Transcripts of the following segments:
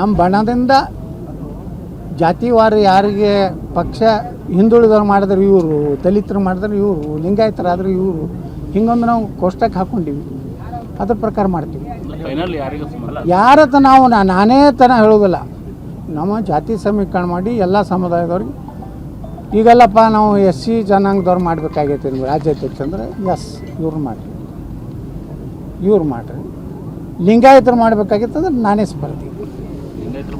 ನಮ್ಮ ಬಣದಿಂದ ಜಾತಿವಾರು ಯಾರಿಗೆ ಪಕ್ಷ ಹಿಂದುಳಿದವ್ರು ಮಾಡಿದ್ರೆ ಇವರು ದಲಿತರು ಮಾಡಿದ್ರೆ ಇವರು ಲಿಂಗಾಯತರಾದ್ರೆ ಇವರು ಹಿಂಗೊಂದು ನಾವು ಕೋಷ್ಟಕ್ಕೆ ಹಾಕ್ಕೊಂಡಿವಿ ಅದ್ರ ಪ್ರಕಾರ ಮಾಡ್ತೀವಿ. ಯಾರತ್ತ ನಾವು ನಾ- ನಾನೇ ತನ ಹೇಳೋದಿಲ್ಲ. ನಮ್ಮ ಜಾತಿ ಸಮೀಕರಣ ಮಾಡಿ ಎಲ್ಲ ಸಮುದಾಯದವ್ರಿಗೆ. ಈಗಲ್ಲಪ್ಪ ನಾವು ಎಸ್ ಸಿ ಜನಾಂಗದವ್ರು ಮಾಡಬೇಕಾಗೈತೆ ಅಂದ್ರೆ ರಾಜ್ಯಾಧ್ಯಕ್ಷ ಅಂದರೆ ಎಸ್ ಇವ್ರು ಮಾಡಿರಿ. ಇವ್ರು ಮಾಡಿರಿ. ಲಿಂಗಾಯತರು ಮಾಡಬೇಕಾಗಿತ್ತು ಅಂದ್ರೆ ನಾನೇ ಸ್ಪರ್ಧಿ.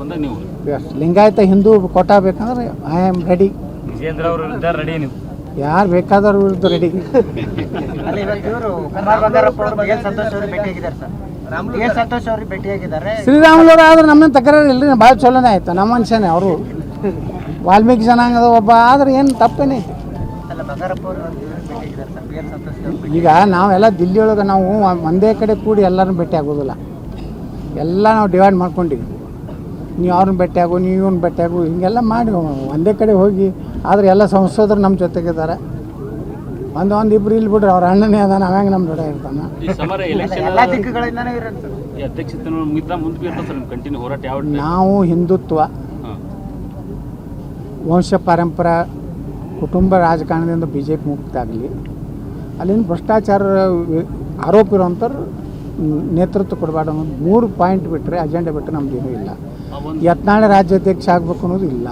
ಬಂದಾಗ ನೀವು? ಎಸ್ ಲಿಂಗಾಯತ ಹಿಂದೂ ಕೋಟಾ ಬೇಕಂದ್ರೆ ಐ ಆಮ್ ರೆಡಿ ವಿಜೇಂದ್ರ ಅವರು ಇದ್ದಾರೆ ರೆಡಿ ನೀವು? ಯಾರು ಬೇಕಾದವ್ರು ವಿರುದ್ಧ ರೆಡಿ ಶ್ರೀರಾಮುಲವ್ರು ಆದ್ರೆ ನಮ್ಮನ್ನ ತಕರಾರು ಇಲ್ರಿ ಭಾಳ ಚಲೋನೆ ಆಯ್ತು. ನಮ್ಮ ಮನುಷ್ಯನೇ ಅವರು. ವಾಲ್ಮೀಕಿ ಜನಾಂಗದ ಒಬ್ಬ ಆದ್ರೆ ಏನು ಅವ್ರಿಗೆ ಈಗ ನಾವೆಲ್ಲ ದಿಲ್ಲಿ ಒಳಗೆ ನಾವು ಒಂದೇ ಕಡೆ ಕೂಡಿ ಎಲ್ಲರೂ ಭೇಟಿ ಆಗೋದಿಲ್ಲ ಎಲ್ಲ ನಾವು ಡಿವೈಡ್ ಮಾಡ್ಕೊಂಡಿವಿ ನೀವು ಅವ್ರನ್ನ ಭೇಟಿ ಆಗು ನೀವು ಇವ್ನ ಭೇಟಿ ಆಗು ಹಿಂಗೆಲ್ಲ ಮಾಡಿ ಒಂದೇ ಕಡೆ ಹೋಗಿ ಆದರೆ ಎಲ್ಲ ಸಂಸದರು ನಮ್ಮ ಜೊತೆಗಿದ್ದಾರೆ ಒಂದು ಒಂದು ಇಬ್ರು ಇಲ್ಲಿ ಬಿಡ್ರಿ ಅವ್ರ ಅಣ್ಣನೇ ಅದಾನ ಅವಾಗ ನಮ್ಮ ಜೊತೆ ಇರ್ತಾನೆ? ಈ ಸಮರ ಎಲೆಕ್ಷನ್ ಎಲ್ಲ ದಿಕ್ಕುಗಳಿಂದನೂ ಇರುತ್ತೆ ಸರ್ ಈ ಅಧ್ಯಕ್ಷತೆ ಮುಗಿದ ಮುಂದೆ ಸರ್ ನಿಮ್ಮ ಹೋರಾಟ ಯಾವ ನಾವು ಹಿಂದುತ್ವ ವಂಶ ಪರಂಪರೆ ಕುಟುಂಬ ರಾಜಕಾರಣದಿಂದ ಬಿ ಜೆ ಪಿ ಮುಕ್ತ ಆಗಲಿ ಅಲ್ಲಿನ ಭ್ರಷ್ಟಾಚಾರ ಆರೋಪ ಇರೋಂಥವ್ರು ನೇತೃತ್ವ ಕೊಡಬಾರ್ದು ಅನ್ನೋದು ಮೂರು ಪಾಯಿಂಟ್ ಬಿಟ್ಟರೆ ಅಜೆಂಡಾ ಬಿಟ್ಟರೆ ನಮ್ದೇನೂ ಇಲ್ಲ. ಯತ್ನಾಳೆ ರಾಜ್ಯಾಧ್ಯಕ್ಷ ಆಗಬೇಕು ಅನ್ನೋದು ಇಲ್ಲ.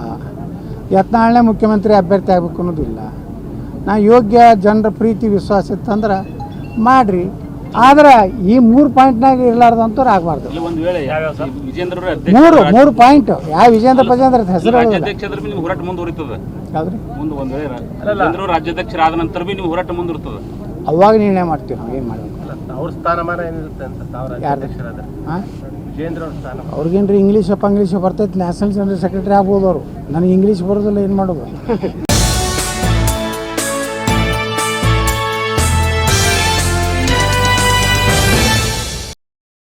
ಯತ್ನಾಳನೇ ಮುಖ್ಯಮಂತ್ರಿ ಅಭ್ಯರ್ಥಿ ಆಗಬೇಕು ಅನ್ನೋದು ಇಲ್ಲ. ನಾ ಯೋಗ್ಯ ಜನರ ಪ್ರೀತಿ ವಿಶ್ವಾಸ ಇತ್ತಂದ್ರೆ ಮಾಡ್ರಿ. ಆದ್ರೆ ಈ ಮೂರು ಪಾಯಿಂಟ್ನಾಗ ಇರಲಾರ್ದಂಥವ್ರು ಆಗಬಾರ್ದು. ಇಲ್ಲಿ ಒಂದು ವೇಳೆ ಈ ವಿಜೇಂದ್ರ ಅವರ ಮೂರು ಮೂರು ಪಾಯಿಂಟ್ ಯಾವ ವಿಜೇಂದ್ರ ಪ್ರಜೇಂದ್ರ ಹೆಸರು ಹೋರಾಟ ಮುಂದುವರಿತದೆ? ರಾಜ್ಯಾಧ್ಯಕ್ಷರಾದ ನಂತರ ಭೀ ಹೋರಾಟ ಮುಂದುವರಿತದೆ? ಅವಾಗ ನಿರ್ಣಯ ಮಾಡ್ತೀವಿ ನಾವು ಏನು ಮಾಡಬೇಕು? ಅವ್ರ ಸ್ಥಾನಮಾನ ಏನಿರುತ್ತೆ ಅಂತ ಅವ್ರಿಗೇನ್ರಿ ಇಂಗ್ಲೀಷ್ ಇಂಗ್ಲೀಷ್ ಬರ್ತೈತೆ ನ್ಯಾಷನಲ್ ಜನರಲ್ ಸೆಕ್ರೆಟರಿ ಆಗ್ಬೋದು ಅವರು ನನಗೆ ಇಂಗ್ಲೀಷ್ ಬರೋದಿಲ್ಲ ಏನು ಮಾಡೋದು?